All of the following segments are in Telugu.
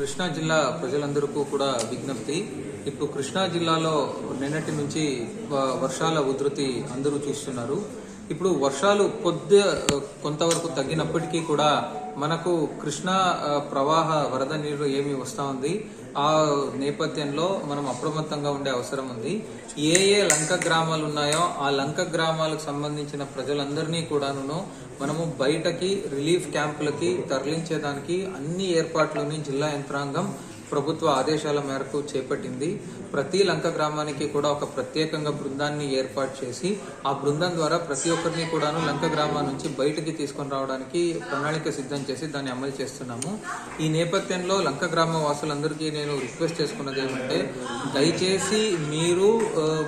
కృష్ణా జిల్లా ప్రజలందరికీ కూడా విజ్ఞప్తి. ఇప్పుడు కృష్ణా జిల్లాలో నిన్నటి నుంచి వ- వర్షాల ఉధృతి అందరూ చూస్తున్నారు. ఇప్పుడు వర్షాలు కొద్ది కొంతవరకు తగ్గినప్పటికీ కూడా మనకు కృష్ణా ప్రవాహ వరద నీరు ఏమి వస్తా ఉంది. ఆ నేపథ్యంలో మనం అప్రమత్తంగా ఉండే అవసరం ఉంది. ఏ ఏ లంక గ్రామాలు ఉన్నాయో ఆ లంక గ్రామాలకు సంబంధించిన ప్రజలందరినీ కూడాను మనము బయటకి రిలీఫ్ క్యాంపులకి తరలించేదానికి అన్ని ఏర్పాట్లని జిల్లా యంత్రాంగం ప్రభుత్వ ఆదేశాల మేరకు చేపట్టింది. ప్రతి లంక గ్రామానికి కూడా ఒక ప్రత్యేకంగా బృందాన్ని ఏర్పాటు చేసి ఆ బృందం ద్వారా ప్రతి ఒక్కరిని కూడాను లంక గ్రామం నుంచి బయటికి తీసుకొని రావడానికి ప్రణాళిక సిద్ధం చేసి దాన్ని అమలు చేస్తున్నాము. ఈ నేపథ్యంలో లంక గ్రామ వాసులందరికీ నేను రిక్వెస్ట్ చేసుకున్నది ఏమంటే దయచేసి మీరు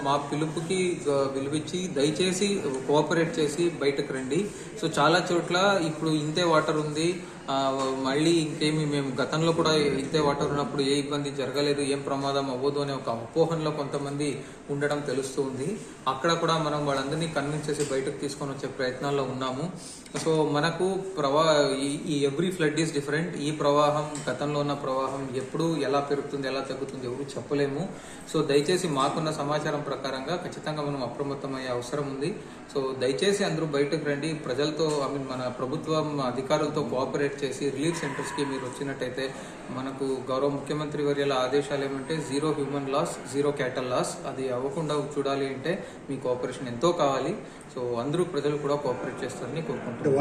మా పిలుపుకి విలువిచ్చి దయచేసి కోఆపరేట్ చేసి బయటకు రండి. సో చాలా చోట్ల ఇప్పుడు ఇంతే వాటర్ ఉంది. మళ్ళీ ఇంకేమి మేము గతంలో కూడా ఇంతే వాటర్ ఉన్నప్పుడు ఏ ఇబ్బంది జరగలేదు ఏం ప్రమాదం అవ్వదు అనే ఒక అపోహంలో కొంతమంది ఉండడం తెలుస్తూ ఉంది అక్కడ కూడా మనం వాళ్ళందరినీ కన్విన్స్ చేసి బయటకు తీసుకొని వచ్చే ప్రయత్నాల్లో ఉన్నాము. సో మనకు ప్రవా ఈ- ఈ ఎవ్రీ ఫ్లడ్ ఈస్ డిఫరెంట్ ఈ ప్రవాహం గతంలో ఉన్న ప్రవాహం ఎప్పుడు ఎలా పెరుగుతుంది ఎలా తగ్గుతుంది ఎవరు చెప్పలేము. సో దయచేసి మాకున్న సమాచారం ప్రకారంగా ఖచ్చితంగా మనం అప్రమత్తం అయ్యే అవసరం ఉంది. సో దయచేసి అందరూ బయటకు రండి. ప్రజలతో ఐ మీన్ మన ప్రభుత్వం అధికారులతో కోఆపరేట్ చేసి రిలీఫ్ సెంటర్స్కి మీరు వచ్చినట్టయితే మనకు గౌరవం ముఖ్యమంత్రి వర్యాల ఆదేశాలు ఏమంటే zero human loss zero cattle loss అది అవ్వకుండా చూడాలి అంటే మీ కోఆపరేషన్ ఎంతో కావాలి. సో అందరూ ప్రజలు కూడా కోఆపరేట్ చేస్తారని కోరుకుంటున్నారు